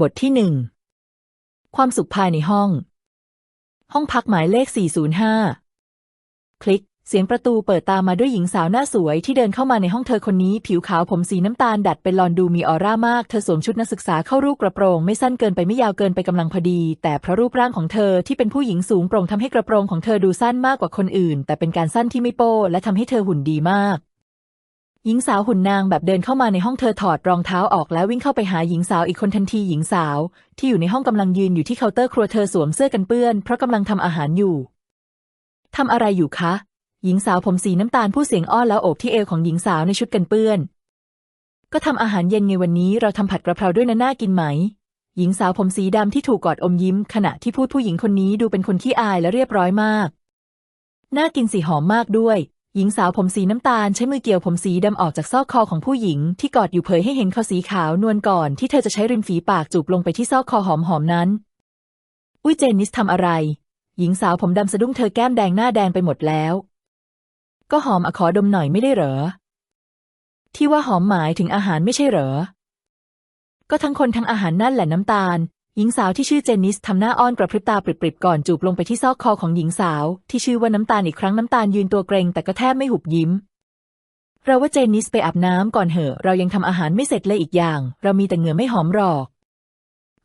บทที่หนึ่งความสุขภายในห้อง ห้องพักหมายเลข 405 คลิก เสียงประตูเปิดตามมาด้วยหญิงสาวหน้าสวยที่เดินเข้ามาในห้องเธอคนนี้ ผิวขาวผมสีน้ำตาลดัดเป็นลอนดูมีออร่ามาก เธอสวมชุดนักศึกษาเข้ารูปกระโปรง ไม่สั้นเกินไปไม่ยาวเกินไปกำลังพอดี แต่เพราะรูปร่างของเธอที่เป็นผู้หญิงสูงโปร่งทำให้กระโปรงของเธอดูสั้นมากกว่าคนอื่น แต่เป็นการสั้นที่ไม่โป้และทำให้เธอหุ่นดีมาก หญิงสาวหุ่นนางแบบเดินเข้ามาในห้องเธอถอดรองเท้าออกแล้ววิ่งเข้าไปหาหญิงสาวอีกคนทันทีหญิงสาว ที่อยู่ในห้องกำลังยืนอยู่ที่เคาน์เตอร์ครัวเธอสวมเสื้อกันเปื้อน เพราะกำลังทำอาหารอยู่ทำอะไรอยู่คะ หญิงสาวผมสีน้ำตาลผู้เสียงอ้อนแล้วโอบที่เอวของหญิงสาวในชุดกันเปื้อน ก็ทำอาหารเย็นไงวันนี้เราทำผัดกระเพราด้วยนะน่ากินไหม หญิงสาวผมสีดำที่ถูกกอดอมยิ้ม ขณะที่พูดผู้หญิงคนนี้ดูเป็นคนขี้อายและเรียบร้อยมาก น่ากินสีหอมมากด้วย หญิงสาวผมสีน้ำตาลใช้มือเกี่ยวผมสีดำออกจากซอกคอของผู้หญิงที่กอดอยู่เผยให้เห็นคอสีขาวนวลก่อนที่เธอจะใช้ริมฝีปากจูบลงไปที่ซอกคอหอมๆนั้น อุ้ยเจนนิสทำอะไร หญิงสาวผมดำสะดุ้งเธอแก้มแดงหน้าแดงไปหมดแล้ว ก็หอมอขอดมหน่อยไม่ได้เหรอ ที่ว่าหอมหมายถึงอาหารไม่ใช่เหรอ ก็ทั้งคนทั้งอาหารนั่นแหละน้ำตาล หญิงสาวที่ชื่อเจนนิสทำหน้าอ้อนกระพริบตาปริบๆก่อนจูบลงไปที่ซอกคอของหญิงสาว ที่ชื่อว่าน้ำตาลอีกครั้งน้ำตาลยืนตัวเกรงแต่ก็แทบไม่หุบยิ้ม เราว่าเจนนิสไปอาบน้ำก่อนเหอะ เรายังทำอาหารไม่เสร็จเลยอีกอย่าง เรามีแต่เหงื่อไม่หอมหรอก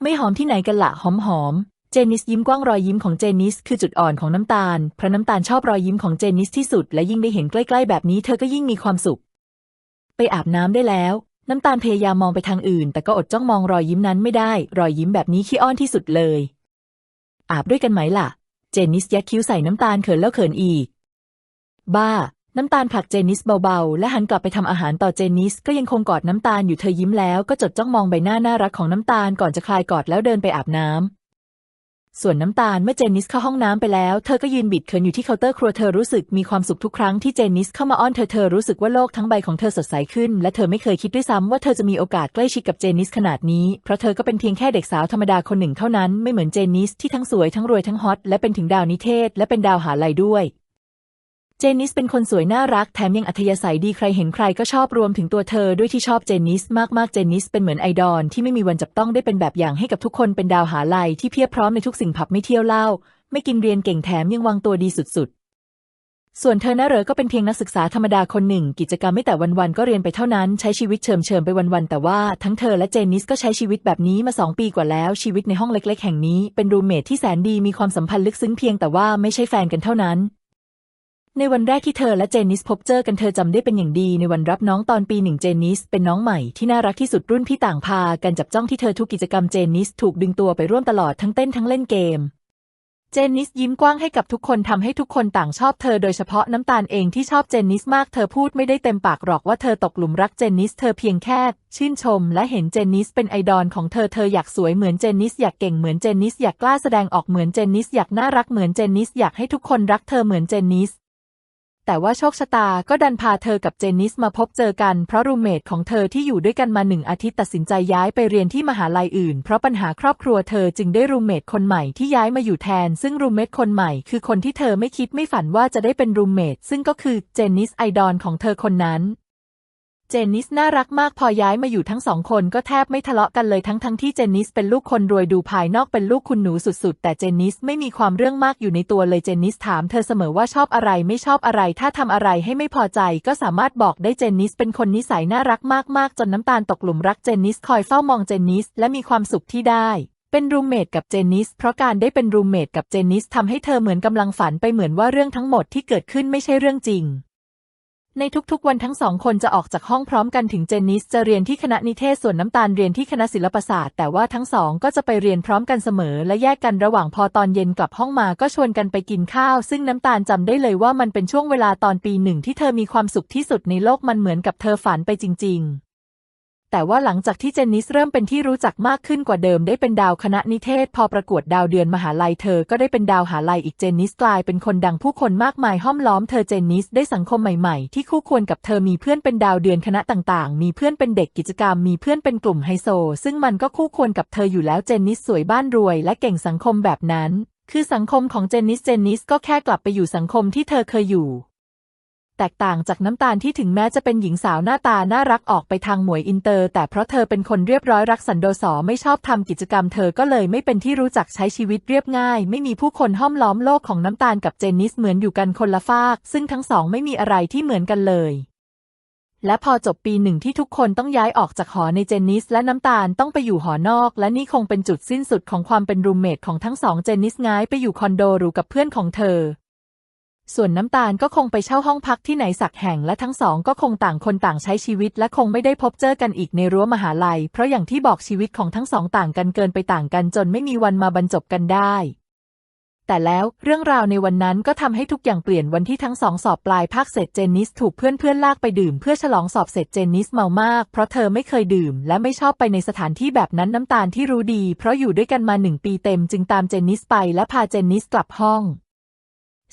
ไม่หอมที่ไหนกันละหอมหอมเจนนิสยิ้มกว้างรอยยิ้มของเจนนิสคือจุดอ่อนของน้ำตาลเพราะน้ำตาลชอบรอยยิ้มของเจนนิสที่สุดและยิ่งได้เห็นใกล้ๆแบบนี้เธอก็ยิ่งมีความสุข ไปอาบน้ำได้แล้ว น้ำตาลพยายามมองไปทางอื่น แต่ก็อดจ้องมองรอยยิ้มนั้นไม่ได้ รอยยิ้มแบบนี้ขี้อ้อนที่สุดเลย อาบด้วยกันไหมล่ะ เจนนิสยักคิ้วใส่น้ำตาลเขินแล้วเขินอีก บ้า น้ำตาลผลักเจนนิสเบาๆ และหันกลับไปทำอาหารต่อเจนนิสก็ยังคงกอดน้ำตาลอยู่เธอยิ้มแล้วก็จดจ้องมองใบหน้าน่ารักของน้ำตาลก่อนจะคลายกอดแล้วเดินไปอาบน้ำ ส่วนน้ำตาลเมื่อเจนนิสเข้าห้องน้ำไปแล้ว เธอก็ยืนบิดเขินอยู่ที่เคาน์เตอร์ครัวเธอรู้สึกมีความสุขทุกครั้งที่เจนนิสเข้ามาอ้อนเธอเธอรู้สึกว่าโลกทั้งใบของเธอสดใสขึ้น และเธอไม่เคยคิดด้วยซ้ำว่าเธอจะมีโอกาสใกล้ชิดกับเจนนิสขนาดนี้ เพราะเธอก็เป็นเพียงแค่เด็กสาวธรรมดาคนหนึ่งเท่านั้นไม่เหมือนเจนนิสที่ทั้งสวยทั้งรวยทั้งฮอตและเป็นถึงดาวนิเทศและเป็นดาวหาลัยด้วย เจนนิสเป็นคนสวยน่ารักแถมยังอัธยาศัยดีใครเห็นใครก็ชอบรวมถึงตัวเธอด้วยที่ชอบเจนนิสมากๆเจนนิสเป็นเหมือนไอดอลที่ไม่มีวันจับต้องได้เป็นแบบอย่างให้กับทุกคนเป็นดาวหาลัยที่เพียบพร้อมในทุกสิ่งผับไม่เที่ยวเหล้าไม่กินเรียนเก่งแถมยังวางตัวดีสุดๆ ส่วนเธอน่าเหรอก็เป็นเพียงนักศึกษาธรรมดาคนหนึ่ง กิจกรรมไม่แต่วันๆก็เรียนไปเท่านั้นใช้ชีวิตเฉิมๆไปวันๆแต่ว่าทั้งเธอและเจนนิสก็ใช้ชีวิตแบบนี้มาสองปีกว่าแล้ว ชีวิตในห้องเล็ก ๆ แห่งนี้เป็นรูมเมทที่แสนดีมีความสัมพันธ์ลึกซึ้งเพียงแต่ว่าไม่ใช่แฟนกันเท่านั้น ในวันแรกที่เธอและเจนนิสพบเจอกันเธอจำได้เป็นอย่างดีในวันรับน้องตอนปีหนึ่งเจนนิสเป็นน้องใหม่ที่น่ารักที่สุดรุ่นพี่ต่างพากันจับจ้องที่เธอทุกกิจกรรมเจนนิสถูกดึงตัวไปร่วมตลอดทั้งเต้นทั้งเล่นเกม เจนนิสยิ้มกว้างให้กับทุกคนทำให้ทุกคนต่างชอบเธอโดยเฉพาะน้ำตาลเองที่ชอบเจนนิสมากเธอพูดไม่ได้เต็มปากหรอกว่าเธอตกหลุมรักเจนนิสเธอเพียงแค่ ชื่นชม และเห็นเจนนิสเป็นไอดอลของเธอเธออยากสวยเหมือนเจนนิสอยากเก่งเหมือนเจนนิสอยากกล้าแสดงออกเหมือนเจนนิสอยากน่ารักเหมือนเจนนิสอยากให้ทุกคนรักเธอเหมือนเจนนิส แต่ว่าโชคชะตาก็ดันพาเธอกับเจนนิสมาพบเจอกัน เพราะรูมเมทของเธอที่อยู่ด้วยกันมาหนึ่งอาทิตย์ตัดสินใจย้ายไปเรียนที่มหาลัยอื่น เพราะปัญหาครอบครัวเธอจึงได้รูมเมทคนใหม่ที่ย้ายมาอยู่แทน ซึ่งรูมเมทคนใหม่คือคนที่เธอไม่คิดไม่ฝันว่าจะได้เป็นรูมเมทซึ่งก็คือเจนนิสไอดอลของเธอคนนั้น เจนนิสน่ารักมากพอย้ายมาอยู่ทั้งสองคนก็แทบไม่ทะเลาะกันเลยทั้งทั้งที่เจนนิสเป็นลูกคนรวยดูภายนอกเป็นลูกคุณหนูสุดๆ แต่เจนนิสไม่มีความเรื่องมากอยู่ในตัวเลยเจนนิสถามเธอเสมอว่าชอบอะไรไม่ชอบอะไร ถ้าทำอะไรให้ไม่พอใจก็สามารถบอกได้เจนนิสเป็นคนนิสัยน่ารักมากๆ จนน้ำตาลตกหลุมรักเจนนิสคอยเฝ้ามองเจนนิสและมีความสุขที่ได้เป็นรูมเมทกับเจนนิส เพราะการได้เป็นรูมเมทกับเจนนิสทำให้เธอเหมือนกำลังฝันไปเหมือนว่าเรื่องทั้งหมดที่เกิดขึ้นไม่ใช่เรื่องจริง ในทุกๆวันทั้งสองคนจะออกจากห้องพร้อมกันถึงเจนนิสจะเรียนที่คณะนิเทศส่วนน้ำตาลเรียนที่คณะศิลปศาสตร์ แต่ว่าทั้งสองก็จะไปเรียนพร้อมกันเสมอ และแยกกันระหว่างพอตอนเย็นกลับห้องมาก็ชวนกันไปกินข้าว ซึ่งน้ำตาลจำได้เลยว่ามันเป็นช่วงเวลาตอนปีหนึ่งที่เธอมีความสุขที่สุดในโลกมันเหมือนกับเธอฝันไปจริง ๆ แต่ว่าหลังจากที่เจนนิสเริ่มเป็นที่รู้จักมากขึ้นกว่าเดิมได้เป็นดาวคณะนิเทศ พอประกวดดาวเดือนมหาลัยเธอก็ได้เป็นดาวหาลัยอีกเจนนิสกลายเป็นคนดังผู้คนมากมายห้อมล้อมเธอเจนนิสได้สังคมใหม่ๆ ที่คู่ควรกับเธอมีเพื่อนเป็นดาวเดือนคณะต่างๆ มีเพื่อนเป็นเด็กกิจกรรม มีเพื่อนเป็นกลุ่มไฮโซ ซึ่งมันก็คู่ควรกับเธออยู่แล้วเจนนิสสวยบ้านรวย และเก่งสังคมแบบนั้น คือสังคมของเจนนิสเจนนิสก็แค่กลับไปอยู่สังคมที่เธอเคยอยู่ แตกต่างจากน้ำตาลที่ถึงแม้จะเป็นหญิงสาวหน้าตาน่ารักออกไปทางหมวยอินเตอร์ แต่เพราะเธอเป็นคนเรียบร้อยรักสันโดษไม่ชอบทำกิจกรรมเธอก็เลยไม่เป็นที่รู้จักใช้ชีวิตเรียบง่าย ไม่มีผู้คนห้อมล้อมโลกของน้ำตาลกับเจนนิสเหมือนอยู่กันคนละฟาก ซึ่งทั้งสองไม่มีอะไรที่เหมือนกันเลยและพอจบปีหนึ่งที่ทุกคนต้องย้ายออกจากหอในเจนนิส และน้ำตาลต้องไปอยู่หอนอก และนี่คงเป็นจุดสิ้นสุดของความเป็นรูมเมทของทั้งสองเจนนิสง่ายไปอยู่คอนโดหรูกับเพื่อนของเธอ ส่วนน้ำตาลก็คงไปเช่าห้องพักที่ไหนสักแห่งและทั้งสองก็คงต่างคนต่างใช้ชีวิต และคงไม่ได้พบเจอกันอีกในรั้วมหาลัย เพราะอย่างที่บอกชีวิตของทั้งสองต่างกันเกินไปต่างกันจนไม่มีวันมาบรรจบกันได้ แต่แล้วเรื่องราวในวันนั้นก็ทำให้ทุกอย่างเปลี่ยนวันที่ทั้งสองสอบปลายภาคเสร็จเจนนิสถูกเพื่อนๆลากไปดื่มเพื่อฉลองสอบเสร็จเจนนิสเมามาก เพราะเธอไม่เคยดื่ม และไม่ชอบไปในสถานที่แบบนั้นน้ำตาลที่รู้ดี เพราะอยู่ด้วยกันมาหนึ่งปีเต็มจึงตามเจนนิสไปและพาเจนนิสกลับห้อง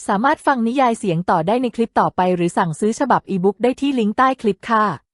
สามารถฟังนิยายเสียงต่อได้ในคลิปต่อไปหรือสั่งซื้อฉบับอีบุ๊กได้ที่ลิงก์ใต้คลิปค่ะ